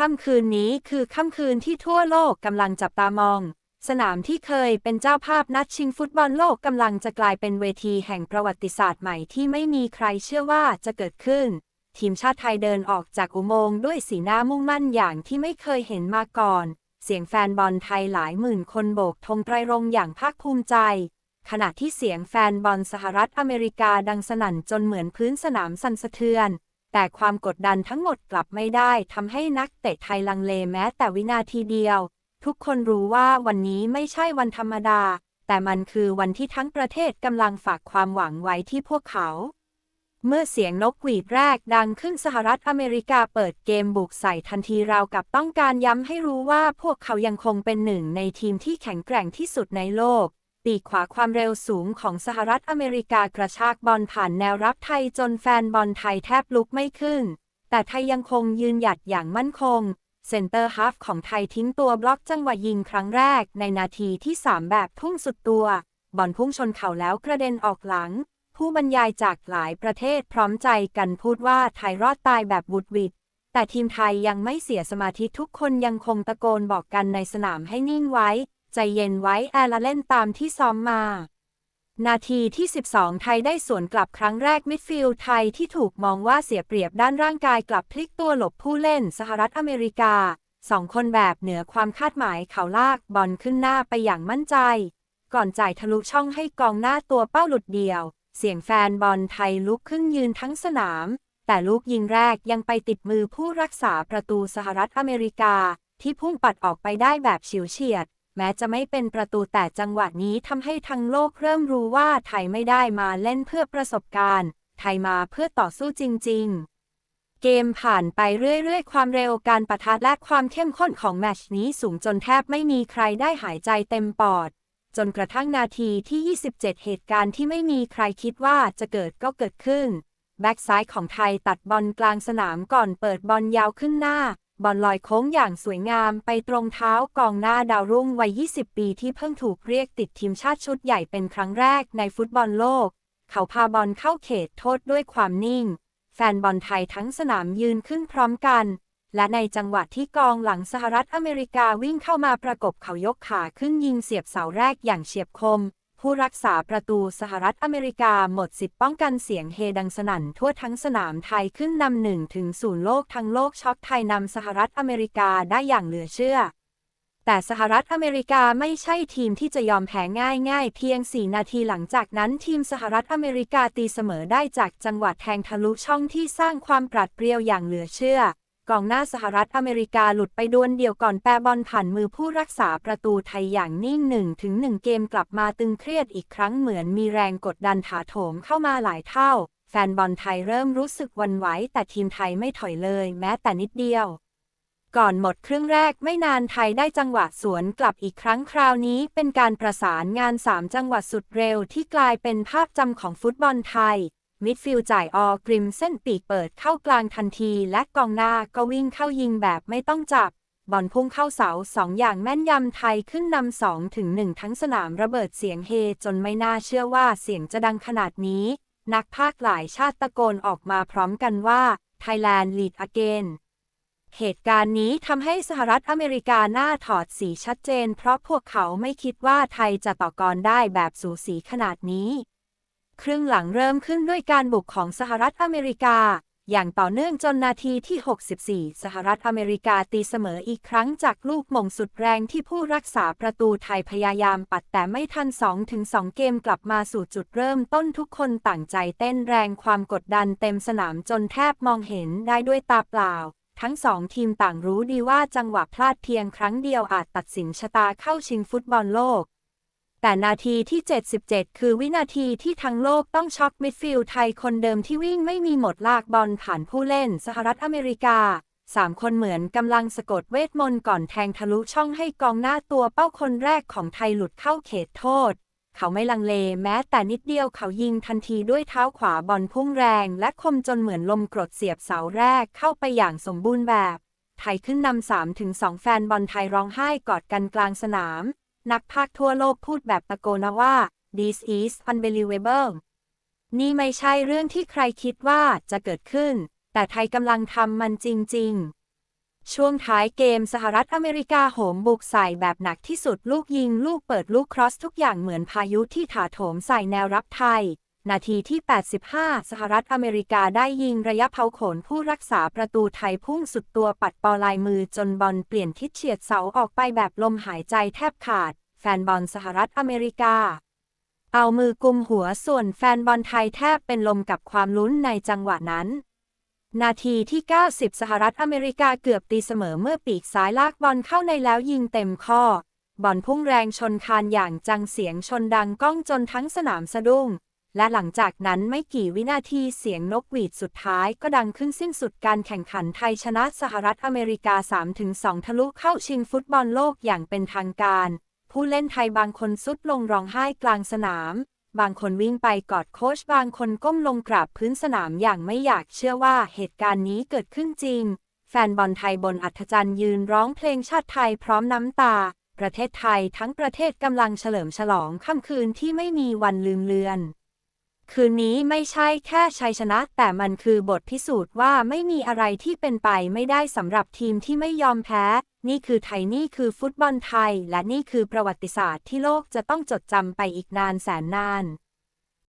ค่ำคืนนี้คือค่ำคืนที่ทั่วโลกกำลังจับตามอง สนามที่เคยเป็นเจ้าภาพนัดชิงฟุตบอลโลกกำลังจะกลายเป็นเวทีแห่งประวัติศาสตร์ใหม่ที่ไม่มีใครเชื่อว่าจะเกิดขึ้น ทีมชาติไทยเดินออกจากอุโมงค์ด้วยสีหน้ามุ่งมั่นอย่างที่ไม่เคยเห็นมาก่อน เสียงแฟนบอลไทยหลายหมื่นคนโบกธงไตรรงอย่างภาคภูมิใจ ขณะที่เสียงแฟนบอลสหรัฐอเมริกาดังสนั่นจนเหมือนพื้นสนามสั่นสะเทือน แต่ความกดดันทั้งหมดกลับไม่ได้ทำให้นักเตะไทยลังเลแม้แต่วินาทีเดียว ทุกคนรู้ว่าวันนี้ไม่ใช่วันธรรมดา แต่มันคือวันที่ทั้งประเทศกำลังฝากความหวังไว้ที่พวกเขา เมื่อเสียงนกหวีดแรกดังขึ้นสหรัฐอเมริกาเปิดเกมบุกใส่ทันทีราวกับต้องการย้ำให้รู้ว่าพวกเขายังคงเป็นหนึ่งในทีมที่แข็งแกร่งที่สุดในโลก ปีกขวาความเร็วสูงของสหรัฐอเมริกากระชากบอลผ่านแนวรับไทยจนแฟนบอลไทยแทบลุกไม่ขึ้น แต่ไทยยังคงยืนหยัดอย่างมั่นคง เซนเตอร์ฮาฟของไทยทิ้งตัวบล็อกจังหวะยิงครั้งแรกในนาทีที่ 3 แบบพุ่งสุดตัว บอลพุ่งชนเข่าแล้วกระเด็นออกหลัง ผู้บรรยายจากหลายประเทศพร้อมใจกันพูดว่าไทยรอดตายแบบบุดวิดแต่ทีมไทยยังไม่เสียสมาธิทุกคนยังคงตะโกนบอกกันในสนามให้นิ่งไว้ ใจเย็นไว้แอลละเล่นตามที่ซ้อมมา นาทีที่ 12 ไทยได้สวนกลับครั้งแรกมิดฟิลด์ไทยที่ถูกมองว่าเสียเปรียบด้านร่างกายกลับพลิกตัวหลบผู้เล่นสหรัฐอเมริกาสองคนแบบเหนือความคาดหมายเขาลากบอลขึ้นหน้าไปอย่างมั่นใจ ก่อนจ่ายทะลุช่องให้กองหน้าตัวเป้าหลุดเดียว เสียงแฟนบอลไทยลุกขึ้นยืนทั้งสนาม แต่ลูกยิงแรกยังไปติดมือผู้รักษาประตูสหรัฐอเมริกา ที่พุ่งปัดออกไปได้แบบเฉิวเฉียด แม้จะไม่เป็นประตูแต่จังหวะนี้ทำให้ทั้งโลกเริ่มรู้ว่าไทยไม่ได้มาเล่นเพื่อประสบการณ์ ไทยมาเพื่อต่อสู้จริง ๆเกมผ่านไปเรื่อย ๆ ความเร็วการปะทะและความเข้มข้นของแมชนี้สูงจนแทบไม่มีใครได้หายใจเต็มปอด จนกระทั่งนาทีที่ 27 เหตุการณ์ที่ไม่มีใครคิดว่าจะเกิดก็เกิดขึ้น แบ็กซ้ายของไทยตัดบอลกลางสนามก่อนเปิดบอลยาวขึ้นหน้า บอลลอยโค้งอย่างสวยงามไปตรงเท้ากองหน้าดาวรุ่งวัย 20 ปีที่เพิ่งถูกเรียกติดทีมชาติชุดใหญ่เป็นครั้งแรกในฟุตบอลโลก เขาพาบอลเข้าเขตโทษด้วยความนิ่ง แฟนบอลไทยทั้งสนามยืนขึ้นพร้อมกัน และในจังหวะที่กองหลังสหรัฐอเมริกาวิ่งเข้ามาประกบเขายกขาขึ้นยิงเสียบเสาแรกอย่างเฉียบคม ผู้รักษาประตูสหรัฐอเมริกาหมดสิทธิ์ป้องกันเสียงเฮดังสนั่นทั่วทั้งสนามไทยขึ้นนำหนึ่งถึงศูนย์โลกทั้งโลกช็อกไทยนำสหรัฐอเมริกาได้อย่างเหลือเชื่อ แต่สหรัฐอเมริกาไม่ใช่ทีมที่จะยอมแพ้ง่ายๆ เพียง 4 นาทีหลังจากนั้นทีมสหรัฐอเมริกาตีเสมอได้จากจังหวะแทงทะลุช่องที่สร้างความปราดเปรียวอย่างเหลือเชื่อ กองหน้าสหรัฐอเมริกาหลุดไปดวลเดียวก่อนแปรบอลผ่านมือผู้รักษาประตูไทยอย่างนิ่งหนึ่งถึงหนึ่งเกมกลับมาตึงเครียดอีกครั้งเหมือนมีแรงกดดันถาโถมเข้ามาหลายเท่า แฟนบอลไทยเริ่มรู้สึกวันไหวแต่ทีมไทยไม่ถอยเลยแม้แต่นิดเดียว ก่อนหมดครึ่งแรกไม่นานไทยได้จังหวะสวนกลับอีกครั้งคราวนี้เป็นการประสานงาน 3 จังหวะสุดเร็วที่กลายเป็นภาพจำของฟุตบอลไทย มิดฟิลด์จ่ายออกริมเส้นปีกเปิดเข้ากลางทันที และกองหน้าก็วิ่งเข้ายิงแบบไม่ต้องจับ บอลพุ่งเข้าเสาสองอย่างแม่นยำไทยขึ้นนำสองถึงหนึ่งทั้งสนามระเบิดเสียงเฮจนไม่น่าเชื่อว่าเสียงจะดังขนาดนี้ นักพากย์หลายชาติตะโกนออกมาพร้อมกันว่า Thailand lead again เหตุการณ์นี้ทำให้สหรัฐอเมริกาหน้าถอดสีชัดเจน เพราะพวกเขาไม่คิดว่าไทยจะต่อกรได้แบบสูสีขนาดนี้ ครึ่งหลังเริ่มขึ้นด้วยการบุกของสหรัฐอเมริกา อย่างต่อเนื่องจนนาทีที่ 64 สหรัฐอเมริกาตีเสมออีกครั้งจากลูกมงสุดแรงที่ผู้รักษาประตูไทยพยายามปัดแต่ไม่ทัน 2-2 เกมกลับมาสู่จุดเริ่มต้นทุกคนต่างใจเต้นแรงความกดดันเต็มสนามจนแทบมองเห็นได้ด้วยตาเปล่าทั้งสองทีมต่างรู้ดีว่าจังหวะพลาดเพียงครั้งเดียวอาจตัดสินชะตาเข้าชิงฟุตบอลโลก แต่นาทีที่ 77 คือวินาทีที่ทั้งโลกต้องช็อกมิดฟิลด์ไทยคนเดิมที่วิ่งไม่มีหมดลากบอลผ่านผู้เล่นสหรัฐอเมริกาสามคนเหมือนกำลังสะกดเวทมนต์ก่อนแทงทะลุช่องให้กองหน้าตัวเป้าคนแรกของไทยหลุดเข้าเขตโทษ เขาไม่ลังเลแม้แต่นิดเดียวเขายิงทันทีด้วยเท้าขวาบอลพุ่งแรง และคมจนเหมือนลมกรดเสียบเสาแรกเข้าไปอย่างสมบูรณ์แบบ ไทยขึ้นนำสามถึงสองแฟนบอลไทยร้องไห้กอดกันกลางสนาม นักพากย์ทั่วโลกพูดแบบตะโกนว่า this is unbelievable นี่ไม่ใช่เรื่องที่ใครคิดว่าจะเกิดขึ้น แต่ไทยกำลังทำมันจริง ๆ ช่วงท้ายเกมสหรัฐอเมริกาโหมบุกใส่แบบหนักที่สุดลูกยิงลูกเปิดลูกครอสทุกอย่างเหมือนพายุที่ถาโถมใส่แนวรับไทย นาทีที่ 85 สหรัฐอเมริกาได้ยิงระยะเผาขนผู้รักษาประตูไทยพุ่งสุดตัวปัดปอลายมือจนบอลเปลี่ยนทิศเฉียดเสาออกไปแบบลมหายใจแทบขาด แฟนบอลสหรัฐอเมริกา เอามือกุมหัวส่วนแฟนบอลไทยแทบเป็นลมกับความลุ้นในจังหวะนั้น นาทีที่ 90 สหรัฐอเมริกาเกือบตีเสมอเมื่อปีกซ้ายลากบอลเข้าในแล้วยิงเต็มข้อบอลพุ่งแรงชนคานอย่างจังเสียงชนดังก้องจนทั้งสนามสะดุ้ง และหลังจากนั้นไม่กี่วินาทีเสียงนกหวีดสุดท้ายก็ดังขึ้นสิ้นสุดการแข่งขันไทยชนะสหรัฐอเมริกา 3-2 ทะลุเข้าชิงฟุตบอลโลกอย่างเป็นทางการ ผู้เล่นไทยบางคนสุดลงร้องไห้กลางสนาม บางคนวิ่งไปกอดโค้ชบางคนก้มลงกราบพื้นสนามอย่างไม่อยากเชื่อว่าเหตุการณ์นี้เกิดขึ้นจริง แฟนบอลไทยบนอัธจันทร์ยืนร้องเพลงชาติไทยพร้อมน้ำตา ประเทศไทยทั้งประเทศกำลังเฉลิมฉลองค่ำคืนที่ไม่มีวันลืมเลือน คืนนี้ไม่ใช่แค่ชัยชนะ แต่มันคือบทพิสูจน์ว่าไม่มีอะไรที่เป็นไปไม่ได้สำหรับทีมที่ไม่ยอมแพ้ นี่คือไทยนี่คือฟุตบอลไทย และนี่คือประวัติศาสตร์ที่โลกจะต้องจดจำไปอีกนานแสนนาน